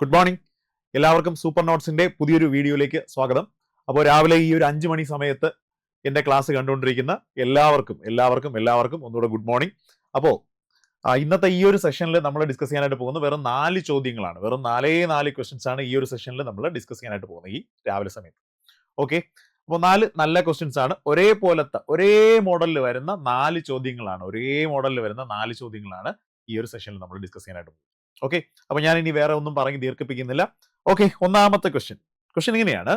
Good morning എല്ലാവർക്കും super നോട്ട്സിന്റെ പുതിയൊരു വീഡിയോയിലേക്ക് സ്വാഗതം. അപ്പോൾ രാവിലെ ഈ ഒരു അഞ്ച് മണി സമയത്ത് എന്റെ ക്ലാസ് കണ്ടുകൊണ്ടിരിക്കുന്ന എല്ലാവർക്കും എല്ലാവർക്കും എല്ലാവർക്കും ഒന്നുകൂടെ ഗുഡ് മോർണിംഗ് അപ്പോൾ ഇന്നത്തെ ഈ ഒരു സെഷനിൽ നമ്മൾ ഡിസ്കസ് ചെയ്യാനായിട്ട് പോകുന്നത് വെറും നാല് ചോദ്യങ്ങളാണ്. വെറും നാലേ നാല് ക്വസ്റ്റ്യൻസ് ആണ് ഈ ഒരു സെഷനിൽ നമ്മൾ ഡിസ്കസ് ചെയ്യാനായിട്ട് പോകുന്നത് ഈ രാവിലെ സമയത്ത്. ഓക്കെ അപ്പോൾ നാല് നല്ല ക്വസ്റ്റ്യൻസ് ആണ്. ഒരേപോലത്തെ ഒരേ മോഡലിൽ വരുന്ന നാല് ചോദ്യങ്ങളാണ്. ഒരേ മോഡലിൽ വരുന്ന നാല് ചോദ്യങ്ങളാണ് ഈ ഒരു സെഷനിൽ നമ്മൾ ഡിസ്കസ് ചെയ്യാനായിട്ട് പോകുന്നത്. ഓക്കെ അപ്പൊ ഞാൻ ഇനി വേറെ ഒന്നും പറഞ്ഞ് ദീർഘിപ്പിക്കുന്നില്ല. ഓക്കെ ഒന്നാമത്തെ ക്വസ്റ്റ്യൻ ക്വസ്റ്റ്യൻ ഇങ്ങനെയാണ്.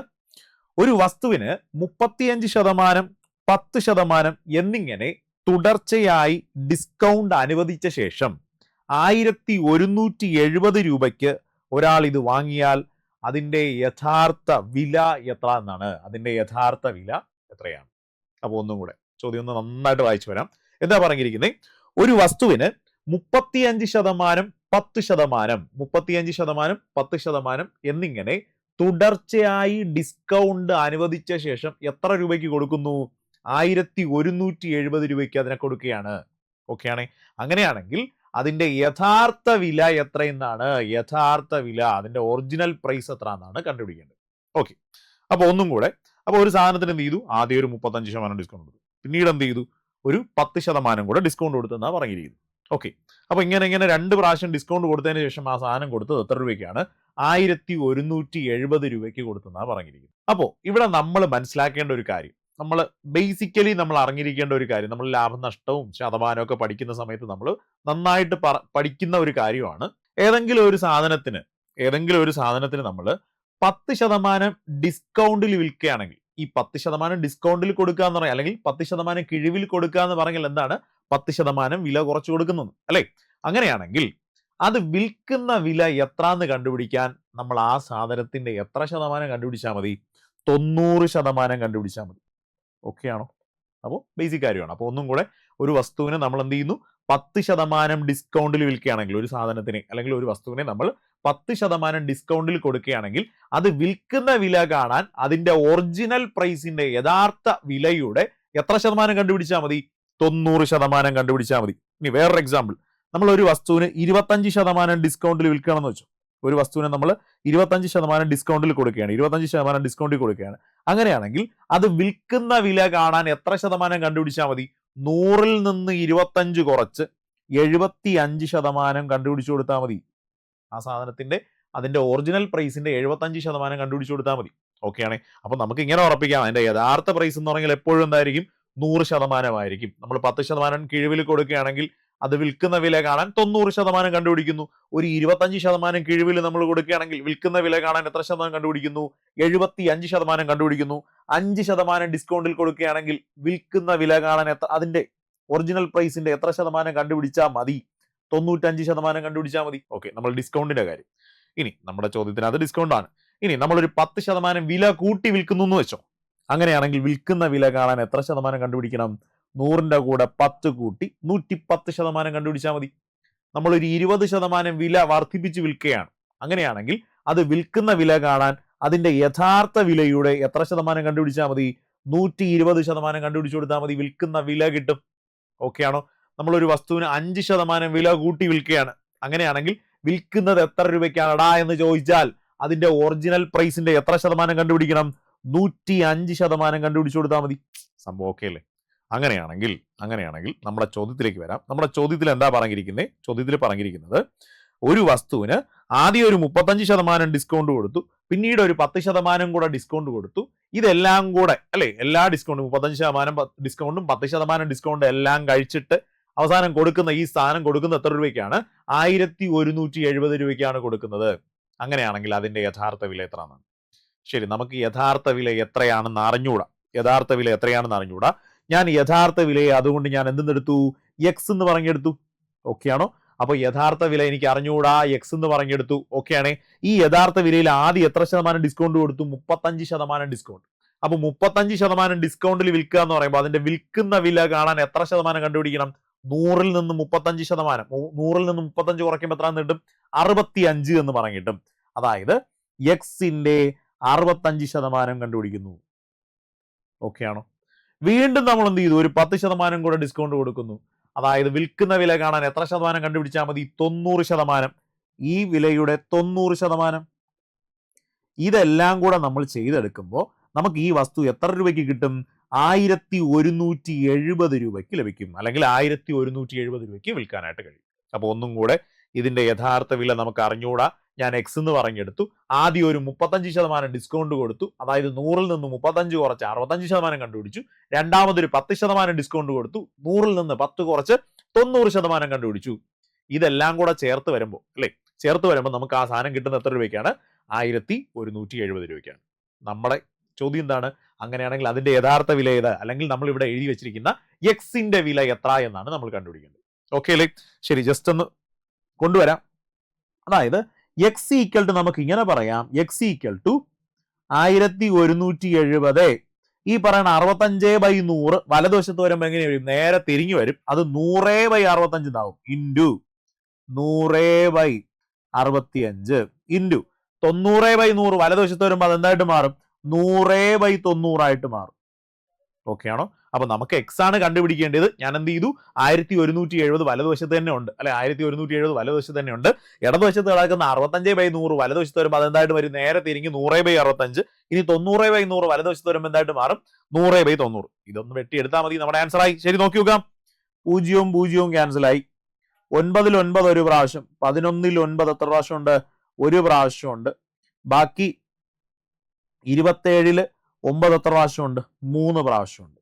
ഒരു വസ്തുവിന് മുപ്പത്തിയഞ്ച് ശതമാനം പത്ത് ശതമാനം എന്നിങ്ങനെ തുടർച്ചയായി ഡിസ്കൗണ്ട് അനുവദിച്ച ശേഷം ആയിരത്തി ഒരുന്നൂറ്റി എഴുപത് രൂപയ്ക്ക് ഒരാൾ ഇത് വാങ്ങിയാൽ അതിന്റെ യഥാർത്ഥ വില എത്ര എന്നാണ്. അതിന്റെ യഥാർത്ഥ വില എത്രയാണ്? അപ്പോൾ ഒന്നും കൂടെ ചോദ്യം ഒന്ന് നന്നായിട്ട് വായിച്ചു വരാം. എന്താ പറഞ്ഞിരിക്കുന്നത് ഒരു വസ്തുവിന് മുപ്പത്തിയഞ്ച് ശതമാനം പത്ത് ശതമാനം മുപ്പത്തിയഞ്ച് ശതമാനം പത്ത് ശതമാനം എന്നിങ്ങനെ തുടർച്ചയായി ഡിസ്കൗണ്ട് അനുവദിച്ച ശേഷം എത്ര രൂപയ്ക്ക് കൊടുക്കുന്നു? ആയിരത്തി ഒരുന്നൂറ്റി എഴുപത് രൂപയ്ക്ക് അതിനെ കൊടുക്കുകയാണ്. ഓക്കെ ആണേ? അങ്ങനെയാണെങ്കിൽ അതിന്റെ യഥാർത്ഥ വില എത്രയെന്നാണ്? യഥാർത്ഥ വില അതിന്റെ ഒറിജിനൽ പ്രൈസ് എത്ര എന്നാണ് കണ്ടുപിടിക്കേണ്ടത്. ഓക്കെ അപ്പോൾ ഒന്നും കൂടെ അപ്പൊ ഒരു സാധനത്തിന് എന്ത് ചെയ്തു? ആദ്യം ഒരു മുപ്പത്തഞ്ച് ശതമാനം ഡിസ്കൗണ്ട് കൊടുത്തു. പിന്നീട് എന്ത് ചെയ്തു? ഒരു പത്ത് ശതമാനം കൂടെ ഡിസ്കൗണ്ട് കൊടുത്തെന്നാണ് പറഞ്ഞിരിക്കുന്നത്. ഓക്കെ അപ്പൊ ഇങ്ങനെ ഇങ്ങനെ രണ്ട് പ്രാവശ്യം ഡിസ്കൗണ്ട് കൊടുത്തതിന് ശേഷം ആ സാധനം കൊടുത്തത് എത്ര രൂപയ്ക്കാണ്? ആയിരത്തി ഒരുന്നൂറ്റി എഴുപത് രൂപയ്ക്ക് കൊടുത്തെന്നാണ് പറഞ്ഞിരിക്കുന്നത്. അപ്പോൾ ഇവിടെ നമ്മൾ മനസ്സിലാക്കേണ്ട ഒരു കാര്യം. നമ്മൾ ബേസിക്കലി നമ്മൾ അറിഞ്ഞിരിക്കേണ്ട ഒരു കാര്യം. നമ്മൾ ലാഭനഷ്ടവും ശതമാനവും ഒക്കെ പഠിക്കുന്ന സമയത്ത് നമ്മൾ നന്നായിട്ട് പഠിക്കുന്ന ഒരു കാര്യമാണ്. ഏതെങ്കിലും ഒരു സാധനത്തിന് ഏതെങ്കിലും ഒരു സാധനത്തിന് നമ്മൾ പത്ത് ശതമാനം ഡിസ്കൗണ്ടിൽ വിൽക്കുകയാണെങ്കിൽ ഈ പത്ത് ശതമാനം ഡിസ്കൗണ്ടിൽ കൊടുക്കുക എന്ന് പറയാം അല്ലെങ്കിൽ പത്ത് ശതമാനം കിഴിവിൽ കൊടുക്കുക എന്ന് പറഞ്ഞാൽ എന്താണ്? പത്ത് ശതമാനം വില കുറച്ചു കൊടുക്കുന്നത് അല്ലേ? അങ്ങനെയാണെങ്കിൽ അത് വിൽക്കുന്ന വില എത്ര എന്ന് കണ്ടുപിടിക്കാൻ നമ്മൾ ആ സാധനത്തിന്റെ എത്ര ശതമാനം കണ്ടുപിടിച്ചാൽ മതി? തൊണ്ണൂറ് ശതമാനം കണ്ടുപിടിച്ചാൽ മതി. ഓക്കെ ആണോ? അപ്പോൾ ബേസിക് കാര്യമാണ്. അപ്പോൾ ഒന്നും കൂടെ ഒരു വസ്തുവിനെ നമ്മൾ എന്ത് ചെയ്യുന്നു? പത്ത് ശതമാനം ഡിസ്കൗണ്ടിൽ വിൽക്കുകയാണെങ്കിൽ ഒരു സാധനത്തിന് അല്ലെങ്കിൽ ഒരു വസ്തുവിനെ നമ്മൾ പത്ത് ശതമാനം ഡിസ്കൗണ്ടിൽ കൊടുക്കുകയാണെങ്കിൽ അത് വിൽക്കുന്ന വില കാണാൻ അതിന്റെ ഒറിജിനൽ പ്രൈസിന്റെ യഥാർത്ഥ വിലയുടെ എത്ര ശതമാനം കണ്ടുപിടിച്ചാൽ മതി? തൊണ്ണൂറ് ശതമാനം കണ്ടുപിടിച്ചാൽ മതി. ഇനി വേറൊരു എക്സാമ്പിൾ നമ്മൾ ഒരു വസ്തുവിന് ഇരുപത്തഞ്ച് ശതമാനം ഡിസ്കൗണ്ടിൽ വിൽക്കണമെന്ന് വെച്ചു. ഒരു വസ്തുവിനെ നമ്മൾ ഇരുപത്തഞ്ച് ശതമാനം ഡിസ്കൗണ്ടിൽ കൊടുക്കുകയാണ്. ഇരുപത്തഞ്ച് ശതമാനം ഡിസ്കൗണ്ടിൽ കൊടുക്കുകയാണ്. അങ്ങനെയാണെങ്കിൽ അത് വിൽക്കുന്ന വില കാണാൻ എത്ര ശതമാനം കണ്ടുപിടിച്ചാൽ മതി? നൂറിൽ നിന്ന് ഇരുപത്തഞ്ച് കുറച്ച് എഴുപത്തി അഞ്ച് ശതമാനം കണ്ടുപിടിച്ചു കൊടുത്താൽ മതി. ആ സാധനത്തിന്റെ അതിന്റെ ഒറിജിനൽ പ്രൈസിന്റെ എഴുപത്തഞ്ച് ശതമാനം കണ്ടുപിടിച്ചു കൊടുത്താൽ മതി. ഓക്കെ ആണേ? അപ്പൊ നമുക്ക് ഇങ്ങനെ ഉറപ്പിക്കാം. അതിന്റെ യഥാർത്ഥ പ്രൈസ് എന്ന് പറഞ്ഞാൽ എപ്പോഴും എന്തായിരിക്കും? നൂറ് ശതമാനമായിരിക്കും. നമ്മൾ പത്ത് ശതമാനം കിഴിവിൽ കൊടുക്കുകയാണെങ്കിൽ അത് വിൽക്കുന്ന വില കാണാൻ തൊണ്ണൂറ് ശതമാനം കണ്ടുപിടിക്കുന്നു. ഒരു ഇരുപത്തഞ്ച് ശതമാനം കിഴിവിൽ നമ്മൾ കൊടുക്കുകയാണെങ്കിൽ വിൽക്കുന്ന വില കാണാൻ എത്ര ശതമാനം കണ്ടുപിടിക്കുന്നു? എഴുപത്തി അഞ്ച് ശതമാനം കണ്ടുപിടിക്കുന്നു. അഞ്ച് ശതമാനം ഡിസ്കൗണ്ടിൽ കൊടുക്കുകയാണെങ്കിൽ വിൽക്കുന്ന വില കാണാൻ എത്ര അതിന്റെ ഒറിജിനൽ പ്രൈസിന്റെ എത്ര ശതമാനം കണ്ടുപിടിച്ചാൽ മതി? തൊണ്ണൂറ്റഞ്ച് ശതമാനം കണ്ടുപിടിച്ചാൽ മതി. ഓക്കെ നമ്മൾ ഡിസ്കൗണ്ടിന്റെ കാര്യം. ഇനി നമ്മുടെ ചോദ്യത്തിന് അത് ഡിസ്കൗണ്ട് ആണ്. ഇനി നമ്മളൊരു പത്ത് ശതമാനം വില കൂട്ടി വിൽക്കുന്നു എന്ന് വെച്ചോ? അങ്ങനെയാണെങ്കിൽ വിൽക്കുന്ന വില കാണാൻ എത്ര ശതമാനം കണ്ടുപിടിക്കണം? നൂറിന്റെ കൂടെ പത്ത് കൂട്ടി നൂറ്റി പത്ത് ശതമാനം കണ്ടുപിടിച്ചാൽ മതി. നമ്മളൊരു ഇരുപത് ശതമാനം വില വർദ്ധിപ്പിച്ച് വിൽക്കുകയാണ്. അങ്ങനെയാണെങ്കിൽ അത് വിൽക്കുന്ന വില കാണാൻ അതിന്റെ യഥാർത്ഥ വിലയുടെ എത്ര ശതമാനം കണ്ടുപിടിച്ചാൽ മതി? നൂറ്റി ഇരുപത് ശതമാനം കണ്ടുപിടിച്ചു കൊടുത്താൽ മതി. വിൽക്കുന്ന വില കിട്ടും. ഓക്കെ ആണോ? നമ്മളൊരു വസ്തുവിന് അഞ്ച് ശതമാനം വില കൂട്ടി വിൽക്കുകയാണ്. അങ്ങനെയാണെങ്കിൽ വിൽക്കുന്നത് എത്ര രൂപയ്ക്കാണടാ എന്ന് ചോദിച്ചാൽ അതിന്റെ ഒറിജിനൽ പ്രൈസിന്റെ എത്ര ശതമാനം കണ്ടുപിടിക്കണം? നൂറ്റി അഞ്ച് ശതമാനം കണ്ടുപിടിച്ചു കൊടുത്താൽ മതി. സംഭവം ഓക്കെ അല്ലേ? അങ്ങനെയാണെങ്കിൽ അങ്ങനെയാണെങ്കിൽ നമ്മുടെ ചോദ്യത്തിലേക്ക് വരാം. നമ്മുടെ ചോദ്യത്തിൽ എന്താ പറഞ്ഞിരിക്കുന്നത് ചോദ്യത്തിൽ പറഞ്ഞിരിക്കുന്നത് ഒരു വസ്തുവിന് ആദ്യം ഒരു മുപ്പത്തഞ്ച് ശതമാനം ഡിസ്കൗണ്ട് കൊടുത്തു പിന്നീട് ഒരു പത്ത് ശതമാനം കൂടെ ഡിസ്കൗണ്ട് കൊടുത്തു. ഇതെല്ലാം കൂടെ അല്ലെ? എല്ലാ ഡിസ്കൗണ്ടും മുപ്പത്തഞ്ച് ശതമാനം ഡിസ്കൗണ്ടും പത്ത് ശതമാനം ഡിസ്കൗണ്ടും എല്ലാം കഴിച്ചിട്ട് അവസാനം കൊടുക്കുന്ന ഈ സാധനം കൊടുക്കുന്ന എത്ര രൂപയ്ക്കാണ്? ആയിരത്തി ഒരുന്നൂറ്റി എഴുപത് രൂപയ്ക്കാണ് കൊടുക്കുന്നത്. അങ്ങനെയാണെങ്കിൽ അതിന്റെ യഥാർത്ഥ വില എത്രയാണ് ശരി നമുക്ക് യഥാർത്ഥ വില എത്രയാണെന്ന് അറിഞ്ഞൂടാ. യഥാർത്ഥ വില എത്രയാണെന്ന് അറിഞ്ഞൂടാ. ഞാൻ യഥാർത്ഥ വിലയെ അതുകൊണ്ട് ഞാൻ എന്തെന്നെടുത്തു? എക്സ് എന്ന് പറഞ്ഞെടുത്തു. ഓക്കെ ആണോ? അപ്പൊ യഥാർത്ഥ വില എനിക്ക് അറിഞ്ഞുകൂടാ എക്സ് എന്ന് പറഞ്ഞെടുത്തു. ഓക്കെയാണേ ഈ യഥാർത്ഥ വിലയിൽ ആദ്യം എത്ര ശതമാനം ഡിസ്കൗണ്ട് കൊടുത്തു? മുപ്പത്തഞ്ച് ശതമാനം ഡിസ്കൗണ്ട് അപ്പൊ മുപ്പത്തഞ്ച് ശതമാനം ഡിസ്കൗണ്ടിൽ വിൽക്കുക എന്ന് പറയുമ്പോൾ അതിന്റെ വിൽക്കുന്ന വില കാണാൻ എത്ര ശതമാനം കണ്ടുപിടിക്കണം? നൂറിൽ നിന്ന് മുപ്പത്തഞ്ച് ശതമാനം. നൂറിൽ നിന്ന് മുപ്പത്തഞ്ച് കുറയ്ക്കുമ്പോൾ എത്ര കിട്ടും? അറുപത്തി അഞ്ച് എന്ന് പറഞ്ഞിട്ടും അതായത് എക്സിന്റെ അറുപത്തഞ്ച് ശതമാനം കണ്ടുപിടിക്കുന്നു. ഓക്കെ ആണോ? വീണ്ടും നമ്മൾ എന്ത് ചെയ്തു? ഒരു പത്ത് ശതമാനം കൂടെ ഡിസ്കൗണ്ട് കൊടുക്കുന്നു. അതായത് വിൽക്കുന്ന വില കാണാൻ എത്ര ശതമാനം കണ്ടുപിടിച്ചാൽ മതി? തൊണ്ണൂറ് ശതമാനം. ഈ വിലയുടെ തൊണ്ണൂറ് ശതമാനം. ഇതെല്ലാം കൂടെ നമ്മൾ ചെയ്തെടുക്കുമ്പോൾ നമുക്ക് ഈ വസ്തു എത്ര രൂപയ്ക്ക് കിട്ടും? ആയിരത്തി ഒരുന്നൂറ്റി എഴുപത് രൂപയ്ക്ക് ലഭിക്കും. അല്ലെങ്കിൽ ആയിരത്തി ഒരുന്നൂറ്റി എഴുപത് രൂപയ്ക്ക് വിൽക്കാനായിട്ട് കഴിയും. അപ്പോൾ ഒന്നും കൂടെ ഇതിന്റെ യഥാർത്ഥ വില നമുക്ക് അറിഞ്ഞുകൂടാ ഞാൻ എക്സ് എന്ന് പറഞ്ഞെടുത്തു. ആദ്യം ഒരു മുപ്പത്തഞ്ച് ശതമാനം ഡിസ്കൗണ്ട് കൊടുത്തു. അതായത് നൂറിൽ നിന്ന് മുപ്പത്തഞ്ച് കുറച്ച് അറുപത്തഞ്ച് ശതമാനം കണ്ടുപിടിച്ചു. രണ്ടാമതൊരു പത്ത് ശതമാനം ഡിസ്കൗണ്ട് കൊടുത്തു. നൂറിൽ നിന്ന് പത്ത് കുറച്ച് തൊണ്ണൂറ് ശതമാനം കണ്ടുപിടിച്ചു. ഇതെല്ലാം കൂടെ ചേർത്ത് വരുമ്പോൾ അല്ലേ? ചേർത്ത് വരുമ്പോൾ നമുക്ക് ആ സാധനം കിട്ടുന്ന എത്ര രൂപയ്ക്കാണ്? ആയിരത്തി ഒരുന്നൂറ്റി എഴുപത് രൂപയ്ക്കാണ്. നമ്മുടെ ചോദ്യം എന്താണ്? അങ്ങനെയാണെങ്കിൽ അതിന്റെ യഥാർത്ഥ വില ഏത്? അല്ലെങ്കിൽ നമ്മൾ ഇവിടെ എഴുതി വെച്ചിരിക്കുന്ന എക്സിന്റെ വില എത്ര എന്നാണ് നമ്മൾ കണ്ടുപിടിക്കേണ്ടത്. ഓക്കെ അല്ലേ? ശരി ജസ്റ്റ് ഒന്ന് കൊണ്ടുവരാം. അതായത് എക്സ് ഈക്വൽ ടു നമുക്ക് ഇങ്ങനെ പറയാം. എക്സ് ഈക്വൽ ടു ആയിരത്തി ഒരുന്നൂറ്റി എഴുപത് ഈ പറയുന്ന അറുപത്തഞ്ച് ബൈ നൂറ് വലതുവശത്ത് വരുമ്പോൾ എങ്ങനെ വരും? നേരെ തിരിഞ്ഞു വരും. അത് നൂറേ ബൈ അറുപത്തഞ്ച് ഉണ്ടാവും ഇന്റു നൂറേ ബൈ അറുപത്തിയഞ്ച് ഇന്റു തൊണ്ണൂറേ ബൈ നൂറ് വലതുവശത്ത് വരുമ്പോൾ അതെന്തായിട്ട് മാറും? നൂറേ ബൈ തൊണ്ണൂറായിട്ട് മാറും. ഓക്കെ ആണോ? അപ്പൊ നമുക്ക് എക്സ് ആണ് കണ്ടുപിടിക്കേണ്ടത്. ഞാൻ എന്ത് ചെയ്തു? ആയിരത്തി ഒരുന്നൂറ്റി എഴുപത് വലതുവശത്ത് തന്നെ ഉണ്ട്. അല്ലെ ആയിരത്തി ഒരുന്നൂറ്റി എഴുപത് വലതുവശത്ത് തന്നെ ഉണ്ട്. ഇടതുവശത്ത് കിടക്കുന്ന അറുപത്തഞ്ച് ബൈ നൂറ് വലതുവശത്ത് വരുമ്പോൾ അതെന്തായിട്ട് വരും? നേരെ തിരിഞ്ഞ് നൂറേ ബൈ അറുപത്തഞ്ച്. ഇനി തൊണ്ണൂറേ ബൈ നൂറ് വലതുവശത്ത് വരുമ്പോൾ എന്തായിട്ട് മാറും? നൂറേ ബൈ തൊണ്ണൂറ്. ഇതൊന്ന് വെട്ടിയെടുത്താൽ മതി. നമ്മുടെ ആൻസർ ആയി. ശരി നോക്കി നോക്കാം. പൂജ്യവും പൂജ്യവും ക്യാൻസലായി ഒൻപതിൽ ഒൻപത് ഒരു പ്രാവശ്യം. പതിനൊന്നിൽ ഒൻപത് എത്ര പ്രാവശ്യം ഉണ്ട്? ഒരു പ്രാവശ്യം ഉണ്ട്. ബാക്കി ഇരുപത്തേഴിൽ ഒമ്പത് എത്ര പ്രാവശ്യം ഉണ്ട്? മൂന്ന് പ്രാവശ്യമുണ്ട്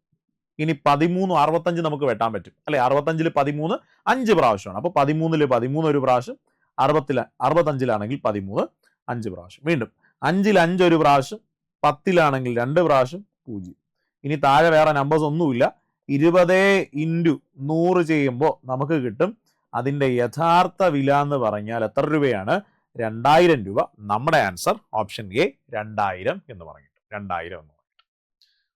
ഇനി പതിമൂന്ന് അറുപത്തഞ്ച് നമുക്ക് വെട്ടാൻ പറ്റും. അല്ലെ? അറുപത്തഞ്ചിൽ പതിമൂന്ന് അഞ്ച് പ്രാവശ്യമാണ്. അപ്പൊ പതിമൂന്നിൽ പതിമൂന്ന് ഒരു പ്രാവശ്യം അറുപത്തില അറുപത്തഞ്ചിലാണെങ്കിൽ പതിമൂന്ന് അഞ്ച് പ്രാവശ്യം. വീണ്ടും അഞ്ചിൽ അഞ്ച് ഒരു പ്രാവശ്യം പത്തിലാണെങ്കിൽ രണ്ട് പ്രാവശ്യം പൂജ്യം. ഇനി താഴെ വേറെ നമ്പേഴ്സ് ഒന്നുമില്ല. ഇരുപത് ഇന്റു നൂറ് ചെയ്യുമ്പോൾ നമുക്ക് കിട്ടും അതിന്റെ യഥാർത്ഥ വില എന്ന് പറഞ്ഞാൽ എത്ര രൂപയാണ്? രണ്ടായിരം രൂപ. നമ്മുടെ ആൻസർ ഓപ്ഷൻ എ രണ്ടായിരം എന്ന് പറഞ്ഞിട്ട്. രണ്ടായിരം എന്ന് പറഞ്ഞിട്ട്.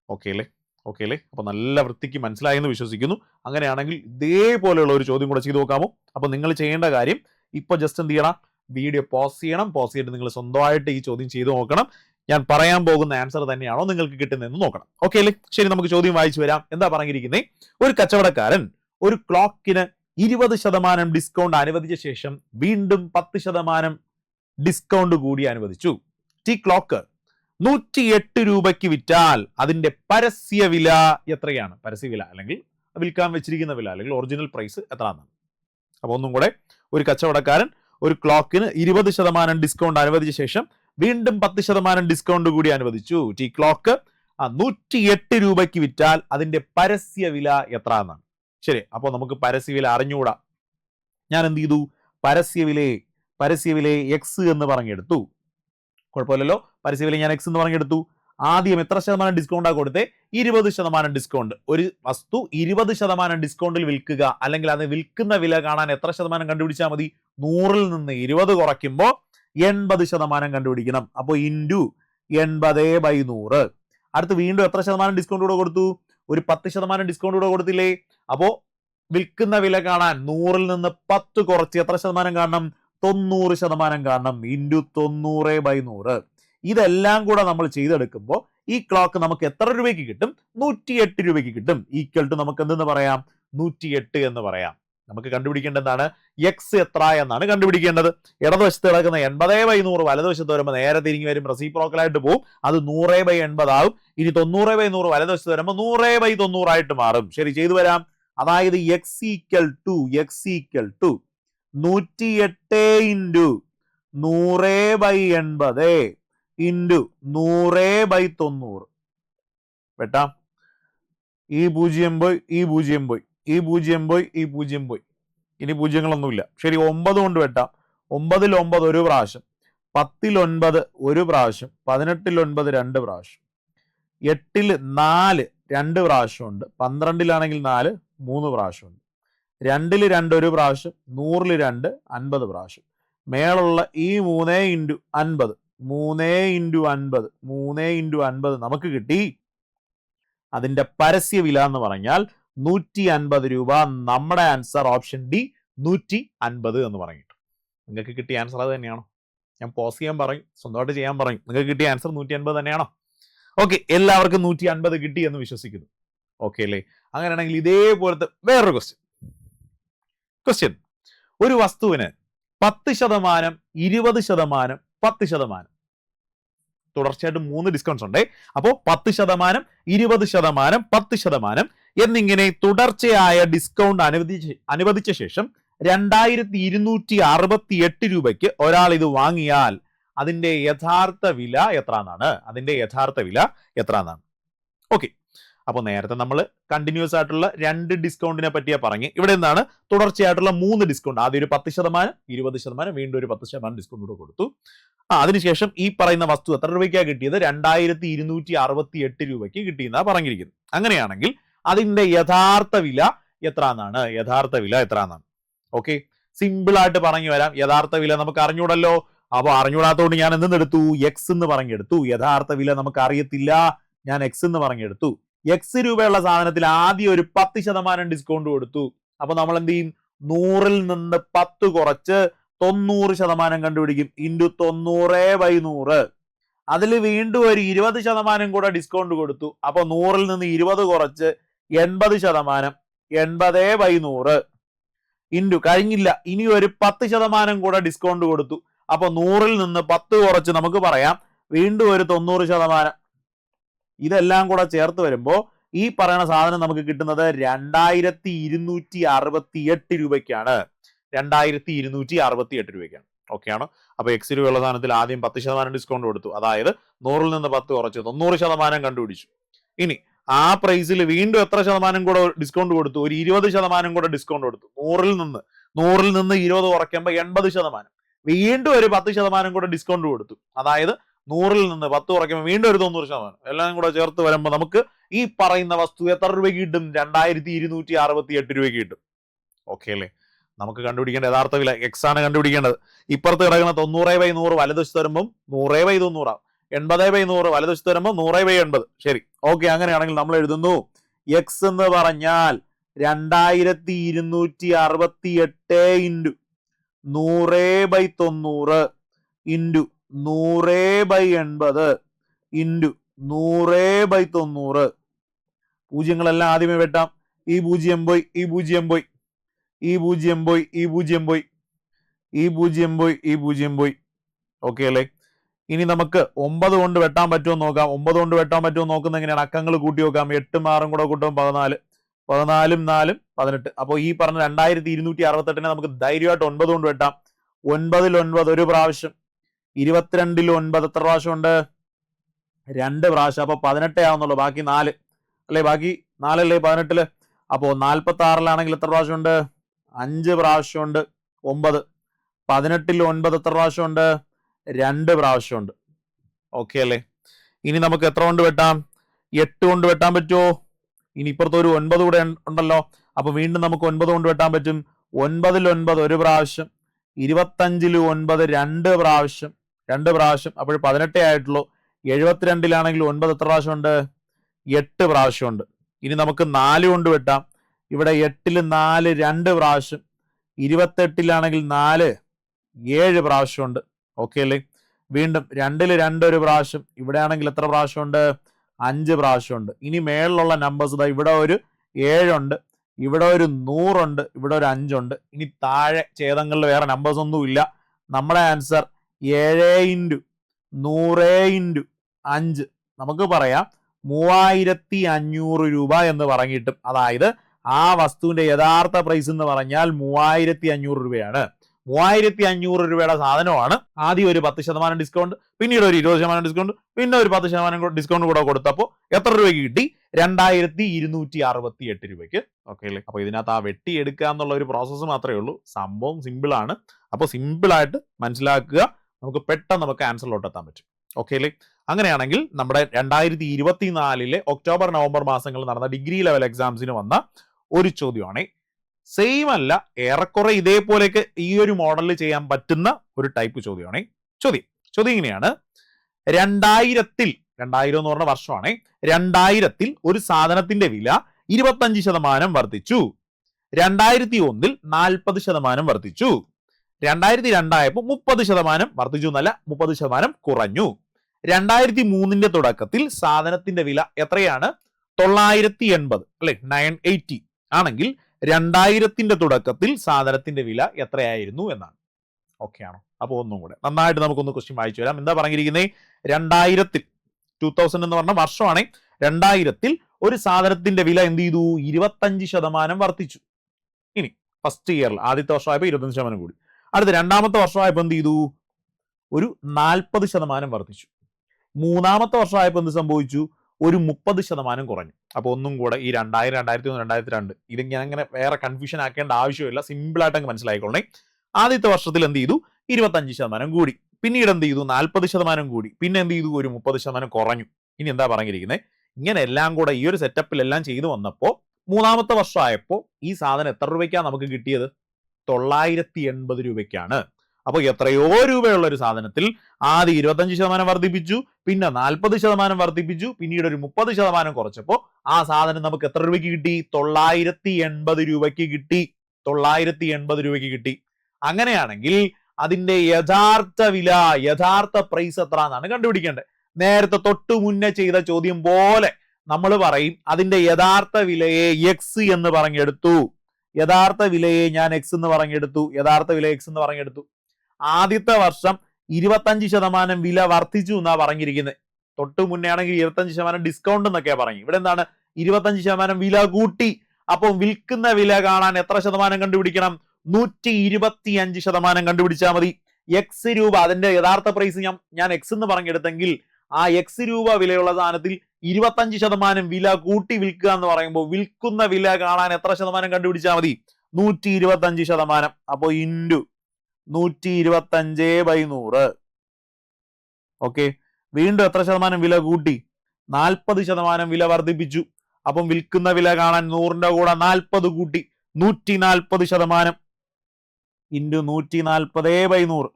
ഓക്കെ അല്ലേ? ഓക്കെ അല്ലേ? അപ്പൊ നല്ല വൃത്തിക്ക് മനസ്സിലായെന്ന് വിശ്വസിക്കുന്നു. അങ്ങനെയാണെങ്കിൽ ഇതേപോലെയുള്ള ഒരു ചോദ്യം കൂടെ ചെയ്തു നോക്കാമോ? അപ്പൊ നിങ്ങൾ ചെയ്യേണ്ട കാര്യം ഇപ്പൊ ജസ്റ്റ് എന്ത് ചെയ്യണം? വീഡിയോ പോസ് ചെയ്യണം. പോസ് ചെയ്തിട്ട് നിങ്ങൾ സ്വന്തമായിട്ട് ഈ ചോദ്യം ചെയ്തു നോക്കണം. ഞാൻ പറയാൻ പോകുന്ന ആൻസർ തന്നെയാണോ നിങ്ങൾക്ക് കിട്ടുന്നതെന്ന് നോക്കണം. ഓക്കെ അല്ലേ? ശരി നമുക്ക് ചോദ്യം വായിച്ചു വരാം. എന്താ പറഞ്ഞിരിക്കുന്നത് ഒരു കച്ചവടക്കാരൻ ഒരു ക്ലോക്കിന് ഇരുപത് ശതമാനം ഡിസ്കൗണ്ട് അനുവദിച്ച ശേഷം വീണ്ടും പത്ത് ശതമാനം ഡിസ്കൗണ്ട് കൂടി അനുവദിച്ചു. ടി ക്ലോക്ക് നൂറ്റിയെട്ട് രൂപയ്ക്ക് വിറ്റാൽ അതിന്റെ പരസ്യ വില എത്രയാണ്? പരസ്യ വില അല്ലെങ്കിൽ വിൽക്കാൻ വെച്ചിരിക്കുന്ന വില അല്ലെങ്കിൽ ഒറിജിനൽ പ്രൈസ് എത്രയാണെന്നാണ് അപ്പോൾ ഒന്നും കൂടെ ഒരു കച്ചവടക്കാരൻ ഒരു ക്ലോക്കിന് ഇരുപത് ശതമാനം ഡിസ്കൗണ്ട് അനുവദിച്ച ശേഷം വീണ്ടും പത്ത് ശതമാനം ഡിസ്കൗണ്ട് കൂടി അനുവദിച്ചു. ടി ക്ലോക്ക് ആ നൂറ്റിയെട്ട് രൂപയ്ക്ക് വിറ്റാൽ അതിന്റെ പരസ്യ വില എത്ര എന്നാണ് ശരി അപ്പോൾ നമുക്ക് പരസ്യ വില അറിഞ്ഞുകൂടാ. ഞാൻ എന്ത് ചെയ്തു? പരസ്യ വിലയെ പരസ്യ വിലയെ എക്സ് എന്ന് പറഞ്ഞെടുത്തു. കുഴപ്പമില്ലല്ലോ. പരസ്യവില ഞാൻ എക്സ് എന്ന് പറഞ്ഞെടുത്തു. ആദ്യം എത്ര ശതമാനം ഡിസ്കൗണ്ടാണ് കൊടുത്തേ? ഇരുപത് ശതമാനം ഡിസ്കൗണ്ട് ഒരു വസ്തു ഇരുപത് ശതമാനം ഡിസ്കൗണ്ടിൽ വിൽക്കുക അല്ലെങ്കിൽ അത് വിൽക്കുന്ന വില കാണാൻ എത്ര ശതമാനം കണ്ടുപിടിച്ചാൽ മതി? നൂറിൽ നിന്ന് ഇരുപത് കുറയ്ക്കുമ്പോൾ എൺപത് ശതമാനം കണ്ടുപിടിക്കണം. അപ്പോൾ ഇന്റു എൺപത് ബൈ നൂറ്. അടുത്ത് വീണ്ടും എത്ര ശതമാനം ഡിസ്കൗണ്ട് കൂടെ കൊടുത്തു? ഒരു പത്ത് ശതമാനം ഡിസ്കൗണ്ട് കൂടെ കൊടുത്തില്ലേ? അപ്പോൾ വിൽക്കുന്ന വില കാണാൻ നൂറിൽ നിന്ന് പത്ത് കുറച്ച് എത്ര ശതമാനം കാണണം? തൊണ്ണൂറ് ശതമാനം കാരണം ഇന്റു തൊണ്ണൂറ് ബൈ നൂറ്. ഇതെല്ലാം കൂടെ നമ്മൾ ചെയ്തെടുക്കുമ്പോൾ ഈ ക്ലോക്ക് നമുക്ക് എത്ര രൂപയ്ക്ക് കിട്ടും? നൂറ്റിയെട്ട് രൂപയ്ക്ക് കിട്ടും. ഈക്വൽ ടു നമുക്ക് എന്തെന്ന് പറയാം? നൂറ്റിയെട്ട് എന്ന് പറയാം. നമുക്ക് കണ്ടുപിടിക്കേണ്ടത് എന്താണ്? എക്സ് എത്ര എന്നാണ് കണ്ടുപിടിക്കേണ്ടത്. ഇടതുവശത്ത് കിടക്കുന്ന എൺപത് ബൈ നൂറ് വലതുവശത്ത് വരുമ്പോൾ നേരെ തിരിഞ്ഞു വരും റെസിപ്രോക്കലായിട്ട് പോകും അത് നൂറ് ബൈ എൺപതാവും ഇനി തൊണ്ണൂറ് ബൈ നൂറ് വലതുവശത്ത് വരുമ്പോൾ നൂറ് ബൈ തൊണ്ണൂറായിട്ട് മാറും. ശരി ചെയ്തു വരാം. അതായത് X equal to X equal to നൂറ്റിയെട്ട് ഇന്റു നൂറ് ബൈ എൺപത് ഇന്റു നൂറ് ബൈ തൊണ്ണൂറ്. വെട്ടാം ഈ പൂജ്യം പോയി ഈ പൂജ്യം പോയി ഈ പൂജ്യം പോയി ഈ പൂജ്യം പോയി. ഇനി പൂജ്യങ്ങളൊന്നുമില്ല. ശരി ഒമ്പത് കൊണ്ട് വെട്ടാം. ഒമ്പതിൽ ഒമ്പത് ഒരു പ്രാവശ്യം. പത്തിൽ ഒൻപത് ഒരു പ്രാവശ്യം. പതിനെട്ടിൽ ഒൻപത് രണ്ട് പ്രാവശ്യം. എട്ടിൽ നാല് രണ്ട് പ്രാവശ്യമുണ്ട്. പന്ത്രണ്ടിലാണെങ്കിൽ നാല് മൂന്ന് പ്രാവശ്യമുണ്ട്. രണ്ടിൽ രണ്ട് ഒരു പ്രാവശ്യം നൂറിൽ രണ്ട് അൻപത് പ്രാവശ്യം. മേളുള്ള ഈ മൂന്നേ ഇന്റു അൻപത് മൂന്നേ ഇന്റു അൻപത് മൂന്നേ ഇന്റു അൻപത് നമുക്ക് കിട്ടി. അതിന്റെ പരസ്യ വില എന്ന് പറഞ്ഞാൽ നൂറ്റി അൻപത് രൂപ നമ്മുടെ ആൻസർ ഓപ്ഷൻ ഡി നൂറ്റി അൻപത് എന്ന് പറഞ്ഞിട്ട്. നിങ്ങൾക്ക് കിട്ടിയ ആൻസർ അത് തന്നെയാണോ? ഞാൻ പോസ് ചെയ്യാൻ പറയും സ്വന്തമായിട്ട് ചെയ്യാൻ പറയും. നിങ്ങൾക്ക് കിട്ടിയ ആൻസർ നൂറ്റി അൻപത് തന്നെയാണോ? ഓക്കെ എല്ലാവർക്കും നൂറ്റി അൻപത് കിട്ടി എന്ന് വിശ്വസിക്കുന്നു. ഓക്കെ അല്ലേ? അങ്ങനെയാണെങ്കിൽ ഇതേപോലത്തെ വേറൊരു ക്വസ്റ്റ്യൻ ക്വസ്റ്റ്യൻ ഒരു വസ്തുവിന് പത്ത് ശതമാനം ഇരുപത് ശതമാനം പത്ത് ശതമാനം. തുടർച്ചയായിട്ട് മൂന്ന് ഡിസ്കൗണ്ട്സ് ഉണ്ട്. അപ്പോൾ പത്ത് ശതമാനം ഇരുപത് ശതമാനം പത്ത് ശതമാനം എന്നിങ്ങനെ തുടർച്ചയായ ഡിസ്കൗണ്ട് അനുവദിച്ച അനുവദിച്ച ശേഷം രണ്ടായിരത്തി ഇരുന്നൂറ്റി അറുപത്തി എട്ട് രൂപയ്ക്ക് ഒരാൾ ഇത് വാങ്ങിയാൽ അതിന്റെ യഥാർത്ഥ വില എത്ര എന്നാണ് അതിന്റെ യഥാർത്ഥ വില എത്ര എന്നാണ് ഓക്കെ അപ്പോൾ നേരത്തെ നമ്മൾ കണ്ടിന്യൂസ് ആയിട്ടുള്ള രണ്ട് ഡിസ്കൗണ്ടിനെ പറ്റിയാ പറഞ്ഞ് ഇവിടെ എന്താണ്? തുടർച്ചയായിട്ടുള്ള മൂന്ന് ഡിസ്കൗണ്ട് ആദ്യം ഒരു പത്ത് ശതമാനം ഇരുപത് ശതമാനം വീണ്ടും ഒരു പത്ത് ശതമാനം ഡിസ്കൗണ്ട് കൂടെ കൊടുത്തു. ആ അതിനുശേഷം ഈ പറയുന്ന വസ്തു എത്ര രൂപയ്ക്കാണ് കിട്ടിയത്? രണ്ടായിരത്തി ഇരുന്നൂറ്റി അറുപത്തി എട്ട് രൂപയ്ക്ക് കിട്ടിയെന്നാണ് പറഞ്ഞിരിക്കുന്നത് അങ്ങനെയാണെങ്കിൽ അതിന്റെ യഥാർത്ഥ വില എത്ര എന്നാണ് യഥാർത്ഥ വില എത്ര എന്നാണ് ഓക്കെ സിമ്പിൾ ആയിട്ട് പറഞ്ഞു വരാം. യഥാർത്ഥ വില നമുക്ക് അറിഞ്ഞൂടല്ലോ. അപ്പോൾ അറിഞ്ഞൂടാത്തോണ്ട് ഞാൻ എന്തെന്ന് എടുത്തു? എക്സ് എന്ന് പറഞ്ഞെടുത്തു. യഥാർത്ഥ വില നമുക്ക് അറിയത്തില്ല. ഞാൻ എക്സ് എന്ന് പറഞ്ഞെടുത്തു. എക്സ് രൂപയുള്ള സാധനത്തിൽ ആദ്യം ഒരു പത്ത് ശതമാനം ഡിസ്കൗണ്ട് കൊടുത്തു. അപ്പൊ നമ്മൾ എന്ത് ചെയ്യും? നൂറിൽ നിന്ന് പത്ത് കുറച്ച് തൊണ്ണൂറ് ശതമാനം കണ്ടുപിടിക്കും. ഇന്റു തൊണ്ണൂറ് ബൈ നൂറ്. അതിൽ വീണ്ടും ഒരു ഇരുപത് ശതമാനം കൂടെ ഡിസ്കൗണ്ട് കൊടുത്തു. അപ്പൊ നൂറിൽ നിന്ന് ഇരുപത് കുറച്ച് എൺപത് ശതമാനം. എൺപത് ബൈ നൂറ്. ഇന്റു കഴിഞ്ഞില്ല. ഇനി ഒരു പത്ത് ശതമാനം കൂടെ ഡിസ്കൗണ്ട് കൊടുത്തു. അപ്പൊ നൂറിൽ നിന്ന് പത്ത് കുറച്ച് നമുക്ക് പറയാം. വീണ്ടും ഒരു തൊണ്ണൂറ് ശതമാനം. ഇതെല്ലാം കൂടെ ചേർത്ത് വരുമ്പോൾ ഈ പറയുന്ന സാധനം നമുക്ക് കിട്ടുന്നത് രണ്ടായിരത്തി ഇരുന്നൂറ്റി അറുപത്തി എട്ട് രൂപയ്ക്കാണ്. രണ്ടായിരത്തി ഇരുന്നൂറ്റി അറുപത്തി എട്ട് രൂപയ്ക്കാണ്. ഓക്കെയാണ് ആണോ. അപ്പൊ എക്സ് രൂപയുള്ള സാധനത്തിൽ ആദ്യം പത്ത് ശതമാനം ഡിസ്കൗണ്ട് കൊടുത്തു. അതായത് നൂറിൽ നിന്ന് പത്ത് കുറച്ച്. തൊണ്ണൂറ് ശതമാനം കണ്ടുപിടിച്ചു. ഇനി ആ പ്രൈസിൽ വീണ്ടും എത്ര ശതമാനം കൂടെ ഡിസ്കൗണ്ട് കൊടുത്തു? ഒരു ഇരുപത് ശതമാനം കൂടെ ഡിസ്കൗണ്ട് കൊടുത്തു. നൂറിൽ നിന്ന്. നൂറിൽ നിന്ന് ഇരുപത് കുറയ്ക്കുമ്പോൾ എൺപത് ശതമാനം. വീണ്ടും ഒരു പത്ത് ശതമാനം കൂടെ ഡിസ്കൗണ്ട് കൊടുത്തു. അതായത് നൂറിൽ നിന്ന് പത്ത് കുറയ്ക്കുമ്പോൾ വീണ്ടും ഒരു തൊണ്ണൂറ് ശതമാനം. എല്ലാം കൂടെ ചേർത്ത് വരുമ്പോൾ നമുക്ക് ഈ പറയുന്ന വസ്തു എത്ര രൂപയ്ക്ക് കിട്ടും? രണ്ടായിരത്തി ഇരുന്നൂറ്റി അറുപത്തി എട്ട് രൂപയ്ക്ക് കിട്ടും. ഓക്കെ അല്ലേ? നമുക്ക് കണ്ടുപിടിക്കേണ്ട യഥാർത്ഥ വില എക്സ് ആണ് കണ്ടുപിടിക്കേണ്ടത്. ഇപ്പുറത്ത് കിടക്കുന്ന തൊണ്ണൂറ് ബൈ നൂറ് വലതുവശത്ത് വരുമ്പം നൂറ് ബൈ തൊണ്ണൂറാം. എൺപത് ബൈ നൂറ് വലതുവശത്ത് വരുമ്പോൾ നൂറ് ബൈ എൺപത്. ശരി. ഓക്കെ അങ്ങനെയാണെങ്കിൽ നമ്മൾ എഴുതുന്നു. എക്സ് എന്ന് പറഞ്ഞാൽ രണ്ടായിരത്തി ഇരുന്നൂറ്റി അറുപത്തി എട്ട് ഇന്റു നൂറ് ബൈ തൊണ്ണൂറ് ഇന്റു നൂറ് ബൈ എൺപത് ഇന്റു നൂറ് ബൈ തൊണ്ണൂറ്. പൂജ്യങ്ങളെല്ലാം ആദ്യമേ വെട്ടാം. ഈ പൂജ്യം പോയി ഈ പൂജ്യം പോയി ഈ പൂജ്യം പോയി ഈ പൂജ്യം പോയി ഈ പൂജ്യം പോയി ഈ പൂജ്യം പോയി. ഓക്കെ അല്ലേ? ഇനി നമുക്ക് ഒമ്പത് കൊണ്ട് വെട്ടാൻ പറ്റുമോ നോക്കാം. ഒമ്പത് കൊണ്ട് വെട്ടാൻ പറ്റുമോ നോക്കുന്ന എങ്ങനെയാണ്? അക്കങ്ങൾ കൂട്ടി നോക്കാം. എട്ടും ആറും കൂടെ കൂട്ടും പതിനാല്. പതിനാലും നാലും പതിനെട്ട്. അപ്പോൾ ഈ പറഞ്ഞ രണ്ടായിരത്തി ഇരുന്നൂറ്റി അറുപത്തെട്ടിനെ നമുക്ക് ധൈര്യമായിട്ട് ഒൻപത് കൊണ്ട് വെട്ടാം. ഒൻപതിൽ ഒൻപത് ഒരു പ്രാവശ്യം. ഇരുപത്തിരണ്ടിൽ ഒൻപത് എത്ര പ്രാവശ്യം ഉണ്ട്? രണ്ട് പ്രാവശ്യം. അപ്പോൾ പതിനെട്ടേ ആവുന്നുള്ളൂ. ബാക്കി നാല്. അല്ലേ? ബാക്കി നാലല്ലേ? പതിനെട്ടിൽ. അപ്പോൾ നാൽപ്പത്തി ആറിലാണെങ്കിൽ എത്ര പ്രാവശ്യം ഉണ്ട്? അഞ്ച് പ്രാവശ്യം ഉണ്ട്. ഒമ്പത്. പതിനെട്ടിൽ ഒൻപത് എത്ര പ്രാവശ്യം ഉണ്ട്? രണ്ട് പ്രാവശ്യം ഉണ്ട്. ഓക്കെ അല്ലേ? ഇനി നമുക്ക് എത്ര കൊണ്ട് വെട്ടാം? എട്ട് കൊണ്ട് വെട്ടാൻ പറ്റുമോ ഇനി ഇപ്പുറത്ത് ഒരു ഒൻപത് കൂടെ ഉണ്ടല്ലോ. അപ്പൊ വീണ്ടും നമുക്ക് ഒൻപത് കൊണ്ട് വെട്ടാൻ പറ്റും. ഒൻപതിൽ ഒൻപത് ഒരു പ്രാവശ്യം. ഇരുപത്തഞ്ചിൽ ഒൻപത് രണ്ട് പ്രാവശ്യം. രണ്ട് പ്രാവശ്യം. അപ്പോൾ പതിനെട്ടേ ആയിട്ടുള്ളൂ. എഴുപത്തിരണ്ടിലാണെങ്കിൽ ഒൻപത് എത്ര പ്രാവശ്യമുണ്ട് എട്ട് പ്രാവശ്യമുണ്ട് ഇനി നമുക്ക് നാല് കൊണ്ട് വെട്ടാം. ഇവിടെ എട്ടിൽ നാല് രണ്ട് പ്രാവശ്യം. ഇരുപത്തെട്ടിലാണെങ്കിൽ നാല് ഏഴ് പ്രാവശ്യമുണ്ട് ഓക്കെ അല്ലേ? വീണ്ടും രണ്ടിൽ രണ്ട് ഒരു പ്രാവശ്യം. ഇവിടെ ആണെങ്കിൽ എത്ര പ്രാവശ്യമുണ്ട് അഞ്ച് പ്രാവശ്യമുണ്ട് ഇനി മേളിലുള്ള നമ്പേഴ്സ് ഇതാ ഇവിടെ ഒരു ഏഴുണ്ട് ഇവിടെ ഒരു നൂറുണ്ട് ഇവിടെ ഒരു അഞ്ചുണ്ട് ഇനി താഴെ ഛേദങ്ങളിൽ വേറെ നമ്പേഴ്സ് ഒന്നും ഇല്ല നമ്മുടെ ആൻസർ ഏഴ് ഇന്റു നൂറ് ഇന്റു അഞ്ച്. നമുക്ക് പറയാം മൂവായിരത്തി അഞ്ഞൂറ് രൂപ എന്ന് പറഞ്ഞിട്ടും അതായത് ആ വസ്തുവിന്റെ യഥാർത്ഥ പ്രൈസ് എന്ന് പറഞ്ഞാൽ മൂവായിരത്തി അഞ്ഞൂറ് രൂപയാണ്. മൂവായിരത്തി അഞ്ഞൂറ് രൂപയുടെ സാധനമാണ്. ആദ്യം ഒരു പത്ത് ശതമാനം ഡിസ്കൗണ്ട് പിന്നീട് ഒരു ഇരുപത് ശതമാനം ഡിസ്കൗണ്ട് പിന്നെ ഒരു പത്ത് ശതമാനം ഡിസ്കൗണ്ട് കൂടെ കൊടുത്തപ്പോൾ എത്ര രൂപയ്ക്ക് കിട്ടി? രണ്ടായിരത്തി ഇരുന്നൂറ്റി അറുപത്തി എട്ട് രൂപയ്ക്ക്. ഓക്കെ അല്ലേ? അപ്പോൾ ഇതിനകത്ത് ആ വെട്ടി എടുക്കുക എന്നുള്ള ഒരു പ്രോസസ്സ് മാത്രമേ ഉള്ളൂ. സംഭവം സിമ്പിൾ ആണ്. അപ്പോൾ സിമ്പിൾ ആയിട്ട് മനസ്സിലാക്കുക. നമുക്ക് പെട്ടെന്ന് നമുക്ക് ആൻസറിലോട്ട് എത്താൻ പറ്റും. ഓക്കെ അല്ലേ അങ്ങനെയാണെങ്കിൽ നമ്മുടെ രണ്ടായിരത്തി ഇരുപത്തിനാലിലെ ഒക്ടോബർ നവംബർ മാസങ്ങളിൽ നടന്ന ഡിഗ്രി ലെവൽ എക്സാംസിന് വന്ന ഒരു ചോദ്യമാണ്. സെയിം അല്ല ഏറെക്കുറെ ഇതേപോലെയൊക്കെ ഈ ഒരു മോഡലിൽ ചെയ്യാൻ പറ്റുന്ന ഒരു ടൈപ്പ് ചോദ്യമാണ്. ചോദ്യം. ചോദ്യം ഇങ്ങനെയാണ്. രണ്ടായിരത്തിൽ രണ്ടായിരം എന്ന് പറഞ്ഞ വർഷമാണ്. രണ്ടായിരത്തിൽ ഒരു സാധനത്തിന്റെ വില ഇരുപത്തഞ്ച് ശതമാനം വർദ്ധിച്ചു. രണ്ടായിരത്തി ഒന്നിൽ നാൽപ്പത് ശതമാനം വർദ്ധിച്ചു. രണ്ടായിരത്തി രണ്ടായപ്പോൾ മുപ്പത് ശതമാനം വർദ്ധിച്ചു എന്നല്ല മുപ്പത് ശതമാനം കുറഞ്ഞു. രണ്ടായിരത്തി മൂന്നിന്റെ തുടക്കത്തിൽ സാധനത്തിന്റെ വില എത്രയാണ്? തൊള്ളായിരത്തി എൺപത് അല്ലെ? Nine eighty. ആണെങ്കിൽ രണ്ടായിരത്തിന്റെ തുടക്കത്തിൽ സാധനത്തിന്റെ വില എത്രയായിരുന്നു എന്നാണ്. ഓക്കെ ആണോ? അപ്പോൾ ഒന്നും കൂടെ. നന്നായിട്ട് നമുക്കൊന്ന് ക്വസ്റ്റ്യൻ വായിച്ചു വരാം. എന്താ പറഞ്ഞിരിക്കുന്നത് രണ്ടായിരത്തിൽ ടൂ തൗസൻഡ് എന്ന് പറഞ്ഞ വർഷമാണ് രണ്ടായിരത്തിൽ ഒരു സാധനത്തിന്റെ വില എന്ത് ചെയ്തു? ഇരുപത്തഞ്ച് ശതമാനം വർദ്ധിച്ചു. ഇനി ഫസ്റ്റ് ഇയറിൽ ആദ്യത്തെ വർഷമായപ്പോൾ ഇരുപത്തഞ്ച് ശതമാനം കൂടി. അടുത്ത രണ്ടാമത്തെ വർഷമായപ്പോൾ എന്ത് ചെയ്തു? ഒരു നാൽപ്പത് ശതമാനം വർദ്ധിച്ചു. മൂന്നാമത്തെ വർഷമായപ്പോൾ എന്ത് സംഭവിച്ചു? ഒരു മുപ്പത് ശതമാനം കുറഞ്ഞു. അപ്പോൾ ഒന്നും കൂടെ ഈ രണ്ടായിരം രണ്ടായിരത്തി ഒന്ന് രണ്ടായിരത്തി രണ്ട് ഇത് ഞാൻ അങ്ങനെ വേറെ കൺഫ്യൂഷൻ ആക്കേണ്ട ആവശ്യമില്ല. സിമ്പിൾ ആയിട്ട് അങ്ങ് മനസ്സിലായിക്കൊള്ളേ ആദ്യത്തെ വർഷത്തിൽ എന്ത് ചെയ്തു? ഇരുപത്തഞ്ച് ശതമാനം കൂടി. പിന്നീട് എന്ത് ചെയ്തു? നാൽപ്പത് ശതമാനം കൂടി. പിന്നെ എന്ത് ചെയ്തു? ഒരു മുപ്പത് ശതമാനം കുറഞ്ഞു. ഇനി എന്താ പറഞ്ഞിരിക്കുന്നത് ഇങ്ങനെ എല്ലാം കൂടെ ഈ ഒരു സെറ്റപ്പിലെല്ലാം ചെയ്തു വന്നപ്പോൾ മൂന്നാമത്തെ വർഷമായപ്പോൾ ഈ സാധനം എത്ര രൂപയ്ക്കാണ് നമുക്ക് കിട്ടിയത്? തൊള്ളായിരത്തി എൺപത് രൂപയ്ക്കാണ്. അപ്പോൾ എത്രയോ രൂപയുള്ള ഒരു സാധനത്തിൽ ആദ്യം ഇരുപത്തഞ്ച് ശതമാനം വർദ്ധിപ്പിച്ചു പിന്നെ നാൽപ്പത് ശതമാനം വർദ്ധിപ്പിച്ചു പിന്നീട് ഒരു മുപ്പത് ശതമാനം കുറച്ചപ്പോൾ ആ സാധനം നമുക്ക് എത്ര രൂപയ്ക്ക് കിട്ടി? തൊള്ളായിരത്തി എൺപത് രൂപയ്ക്ക് കിട്ടി. തൊള്ളായിരത്തി എൺപത് രൂപയ്ക്ക് കിട്ടി. അങ്ങനെയാണെങ്കിൽ അതിന്റെ യഥാർത്ഥ വില യഥാർത്ഥ പ്രൈസ് എത്ര എന്നാണ് കണ്ടുപിടിക്കേണ്ടത്. നേരത്തെ തൊട്ടു മുന്നേ ചെയ്ത ചോദ്യം പോലെ നമ്മൾ പറയും അതിന്റെ യഥാർത്ഥ വിലയെ എക്സ് എന്ന് പറഞ്ഞെടുത്തു. യഥാർത്ഥ വിലയെ ഞാൻ എക്സ് എന്ന് പറഞ്ഞെടുത്തു യഥാർത്ഥ വില എക്സ് എന്ന് പറഞ്ഞെടുത്തു. ആദ്യത്തെ വർഷം ഇരുപത്തഞ്ച് ശതമാനം വില വർദ്ധിച്ചു എന്നാ പറഞ്ഞിരിക്കുന്നത് തൊട്ട് മുന്നേ ആണെങ്കിൽ ഇരുപത്തഞ്ച് ശതമാനം ഡിസ്കൗണ്ട് എന്നൊക്കെ പറഞ്ഞു. ഇവിടെ എന്താണ്? ഇരുപത്തഞ്ച് ശതമാനം വില കൂട്ടി. അപ്പം വിൽക്കുന്ന വില കാണാൻ എത്ര ശതമാനം കണ്ടുപിടിക്കണം? നൂറ്റി ഇരുപത്തി അഞ്ച് ശതമാനം കണ്ടുപിടിച്ചാൽ മതി. എക്സ് രൂപ അതിന്റെ യഥാർത്ഥ പ്രൈസ് ഞാൻ ഞാൻ എക്സ് എന്ന് പറഞ്ഞെടുത്തെങ്കിൽ ആ എക്സ് രൂപ വിലയുള്ള സാധനത്തിൽ ഇരുപത്തഞ്ച് ശതമാനം വില കൂട്ടി വിൽക്കുക എന്ന് പറയുമ്പോൾ വിൽക്കുന്ന വില കാണാൻ എത്ര ശതമാനം കണ്ടുപിടിച്ചാൽ മതി? നൂറ്റി ഇരുപത്തഞ്ച് ശതമാനം. അപ്പോ ഇൻഡു നൂറ്റി ഇരുപത്തഞ്ചേ ബൈ നൂറ്. ഓക്കെ? വീണ്ടും എത്ര ശതമാനം വില കൂട്ടി? നാൽപ്പത് ശതമാനം വില വർദ്ധിപ്പിച്ചു. അപ്പം വിൽക്കുന്ന വില കാണാൻ നൂറിന്റെ കൂടെ നാൽപ്പത് കൂട്ടി. നൂറ്റി നാൽപ്പത് ശതമാനം. ഇന്റു നൂറ്റി നാൽപ്പതേ ബൈ നൂറ്.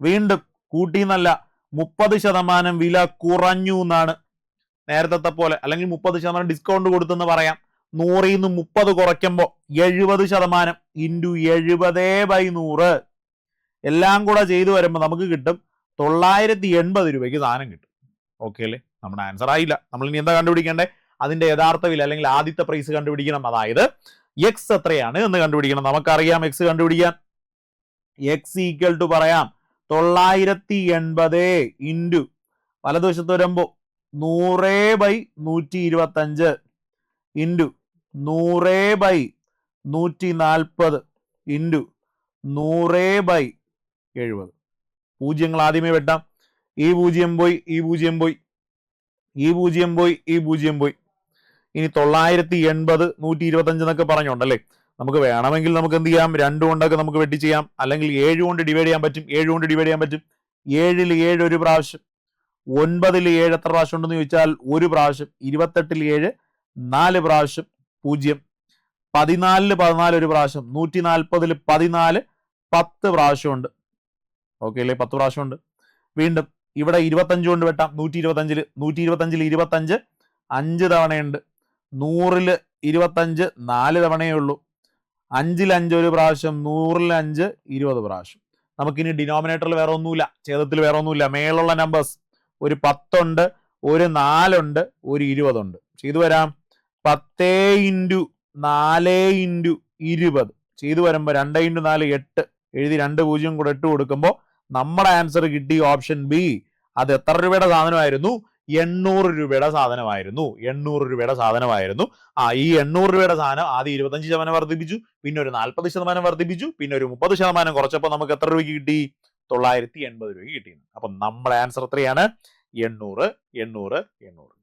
വീണ്ടും കൂട്ടിന്നല്ല മുപ്പത് ശതമാനം വില കുറഞ്ഞു എന്നാണ് നേരത്തെ പോലെ. അല്ലെങ്കിൽ മുപ്പത് ശതമാനം ഡിസ്കൗണ്ട് കൊടുത്തെന്ന് പറയാം. നൂറിൽ നിന്ന് മുപ്പത് കുറയ്ക്കുമ്പോൾ എഴുപത് ശതമാനം ഇന്റു എഴുപതേ ബൈ നൂറ്. എല്ലാം കൂടെ ചെയ്തു വരുമ്പോൾ നമുക്ക് കിട്ടും തൊള്ളായിരത്തി എൺപത് രൂപയ്ക്ക് സാധനം കിട്ടും. ഓക്കെ അല്ലേ? നമ്മുടെ ആൻസർ ആയില്ല. നമ്മൾ ഇനി എന്താ കണ്ടുപിടിക്കേണ്ടേ? അതിന്റെ യഥാർത്ഥ വില അല്ലെങ്കിൽ ആദ്യത്തെ പ്രൈസ് കണ്ടുപിടിക്കണം. അതായത് എക്സ് എത്രയാണ് എന്ന് കണ്ടുപിടിക്കണം. നമുക്കറിയാം എക്സ് കണ്ടുപിടിക്കാൻ. എക്സ് ഈക്വൽ ടു പറയാം തൊള്ളായിരത്തി എൺപത് ഇന്റു വലതുവശത്ത് വരുമ്പോൾ നൂറ് ബൈ നൂറ്റി ഇരുപത്തഞ്ച് ഇന്റു നൂറ് ബൈ നൂറ്റി നാൽപ്പത് ഇന്റു നൂറ് ബൈ എഴുപത്. പൂജ്യങ്ങൾ ആദ്യമേ വെട്ടാം. ഈ പൂജ്യം പോയി ഈ പൂജ്യം പോയി ഈ പൂജ്യം പോയി ഈ പൂജ്യം പോയി. ഇനി തൊള്ളായിരത്തി എൺപത് നൂറ്റി ഇരുപത്തഞ്ച് എന്നൊക്കെ പറഞ്ഞുണ്ടല്ലേ? നമുക്ക് വേണമെങ്കിൽ നമുക്ക് എന്ത് ചെയ്യാം? രണ്ട് കൊണ്ടൊക്കെ നമുക്ക് വെട്ടി ചെയ്യാം. അല്ലെങ്കിൽ ഏഴ് കൊണ്ട് ഡിവൈഡ് ചെയ്യാൻ പറ്റും. ഏഴ് കൊണ്ട് ഡിവൈഡ് ചെയ്യാൻ പറ്റും. ഏഴിൽ ഏഴ് ഒരു പ്രാവശ്യം. ഒൻപതിൽ ഏഴ് എത്ര പ്രാവശ്യം ഉണ്ടെന്ന് ചോദിച്ചാൽ ഒരു പ്രാവശ്യം. ഇരുപത്തെട്ടിൽ ഏഴ് നാല് പ്രാവശ്യം പൂജ്യം. പതിനാലിൽ പതിനാല് ഒരു പ്രാവശ്യം. നൂറ്റി നാൽപ്പതിൽ പതിനാല് പത്ത് പ്രാവശ്യമുണ്ട്. ഓക്കെ അല്ലേ? പത്ത് പ്രാവശ്യമുണ്ട്. വീണ്ടും ഇവിടെ ഇരുപത്തഞ്ച് കൊണ്ട് വെട്ടാം. നൂറ്റി ഇരുപത്തഞ്ചിൽ നൂറ്റി ഇരുപത്തഞ്ചിൽ ഇരുപത്തഞ്ച് അഞ്ച് തവണയുണ്ട്. നൂറിൽ ഇരുപത്തഞ്ച് നാല് തവണയേ ഉള്ളൂ. അഞ്ചിൽ അഞ്ച് ഒരു പ്രാവശ്യം നൂറിൽ അഞ്ച് ഇരുപത് പ്രാവശ്യം. നമുക്കിനി ഡിനോമിനേറ്ററിൽ വേറെ ഒന്നുമില്ല ഛേദത്തിൽ വേറെ ഒന്നുമില്ല. മേലുള്ള നമ്പേഴ്സ് ഒരു പത്തുണ്ട് ഒരു നാലുണ്ട് ഒരു ഇരുപതുണ്ട്. ചെയ്തു വരാം. പത്തേ ഇന്റു നാലേ ഇന്റു ഇരുപത്. ചെയ്തു വരുമ്പോൾ രണ്ട് ഇന്റു നാല് എട്ട്. എഴുതി രണ്ട് പൂജ്യം കൂടെ ഇട്ട് കൊടുക്കുമ്പോൾ നമ്മുടെ ആൻസർ കിട്ടി ഓപ്ഷൻ ബി അത് എത്ര രൂപയുടെ സാധനമായിരുന്നു? എണ്ണൂറ് രൂപയുടെ സാധനമായിരുന്നു. എണ്ണൂറ് രൂപയുടെ സാധനമായിരുന്നു. ആ ഈ എണ്ണൂറ് രൂപയുടെ സാധനം ആദ്യം ഇരുപത്തഞ്ച് ശതമാനം വർദ്ധിപ്പിച്ചു പിന്നെ ഒരു നാൽപ്പത് ശതമാനം വർദ്ധിപ്പിച്ചു പിന്നെ ഒരു മുപ്പത് ശതമാനം കുറച്ചപ്പോൾ നമുക്ക് എത്ര രൂപയ്ക്ക് കിട്ടി? തൊള്ളായിരത്തി എൺപത് രൂപയ്ക്ക് കിട്ടി. അപ്പൊ നമ്മുടെ ആൻസർ എത്രയാണ്? എണ്ണൂറ് എണ്ണൂറ് എണ്ണൂറ്.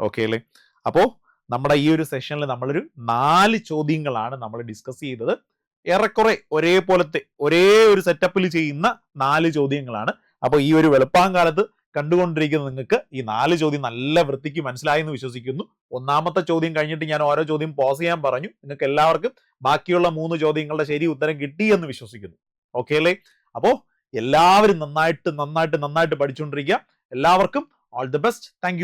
ഓക്കെ അല്ലേ? അപ്പോ നമ്മുടെ ഈ ഒരു സെഷനിൽ നമ്മളൊരു നാല് ചോദ്യങ്ങളാണ് നമ്മൾ ഡിസ്കസ് ചെയ്തത്. ഏറെക്കുറെ ഒരേപോലത്തെ ഒരേ ഒരു സെറ്റപ്പിൽ ചെയ്യുന്ന നാല് ചോദ്യങ്ങളാണ്. അപ്പോൾ ഈ ഒരു വെളുപ്പാങ്കാലത്ത് കണ്ടുകൊണ്ടിരിക്കുന്ന നിങ്ങൾക്ക് ഈ നാല് ചോദ്യം നല്ല വൃത്തിക്ക് മനസ്സിലായി എന്ന് വിശ്വസിക്കുന്നു. ഒന്നാമത്തെ ചോദ്യം കഴിഞ്ഞിട്ട് ഞാൻ ഓരോ ചോദ്യം പോസ് ചെയ്യാൻ പറഞ്ഞു. നിങ്ങൾക്ക് എല്ലാവർക്കും ബാക്കിയുള്ള മൂന്ന് ചോദ്യങ്ങളുടെ ശരി ഉത്തരം കിട്ടി എന്ന് വിശ്വസിക്കുന്നു. ഓക്കെ അല്ലേ? അപ്പോ എല്ലാവരും നന്നായിട്ട് നന്നായിട്ട് നന്നായിട്ട് പഠിച്ചുകൊണ്ടിരിക്കുക എല്ലാവർക്കും ഓൾ ദി ബെസ്റ്റ് താങ്ക്